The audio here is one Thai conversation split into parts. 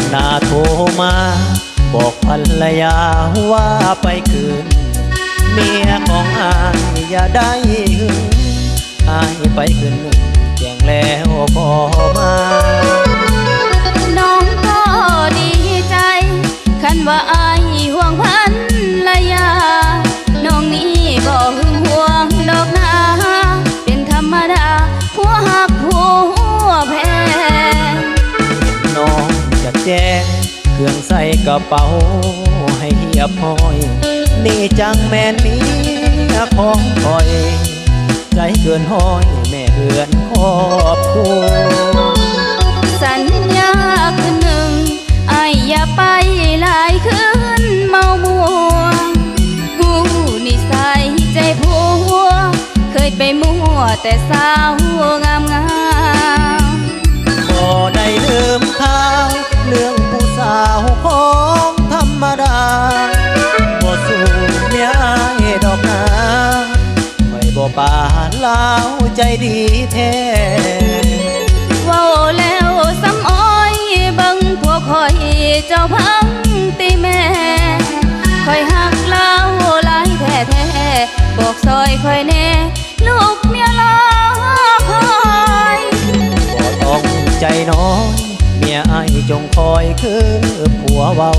อนนาโทรมา บอกภรรยาว่าไปคืน เมียของอายอย่าได้หึงอายไปคืนแจ้งแล้วพอมาน้องก็ดีใจ คันว่าอายห่วงพา งเครื่องใส่กระเป๋าให้เฮียบห้อย นี่จังแม่นเมียของคอย ใจเกินห้อยแม่เอือนครอบครัวสัญญาคือหนึ่งไอายอย่าไปหลายคืนเมามัวหูนิสัยใจผัว เคยไปมั่วแต่สาวงามงาม ปาลาวใจดีแท้เว้าแล้วซ้ำอ้อยบังพวกคอยเจ้าพังตีแม่คอยหักเล่าหลายแท้แท้ๆบอกซอยคอยแน่ ลูกเมียรอคอยบ่ต้องใจน้อย เมียไอจงคอยคือผัวเว้า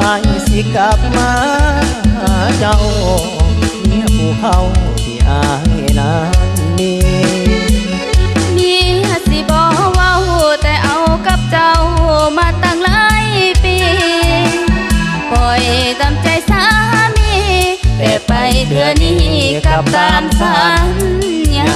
อสิกลับมาหาเจ้าเมียผู้เขา ที่อายนั้นมีมีสิบอเว้าแต่เอากับเจ้ามาตั้งหลายปี ปล่อยตามใจสามี แต่ไปเดือนนี้กลับตามสัญญา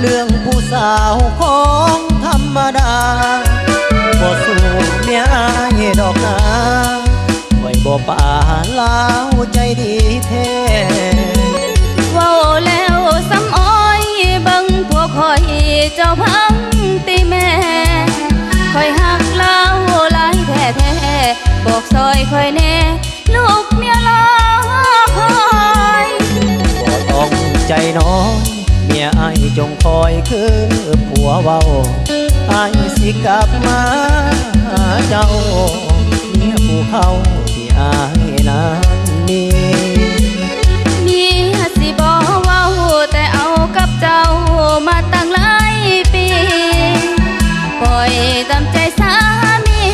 เรื่องผู้สาวของธรรมดาบ่สู้เมียอายดอกนาไว้บ่ป่าลาวใจดีแท้เว้าแล้วซ้ำอ้อยเบังพวกคอยเจ้าพังตีแม่คอยหักเล่าหลายแท้แท้ๆบอกซอยคอยแน่ลูกเมียรอคอยบ่ต้องใจน้อยเมียอาย จงคอยคือผัวเว้าอายสิกลับมาหาเจ้าเมียผู้เขาที่อายนั้นมีมีสิบอเว้าแต่เอากับเจ้ามาตั้งหลายปีปล่อยตามใจสามี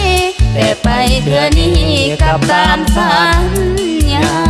แต่ไปเดือนนี้กลับตามสัญญา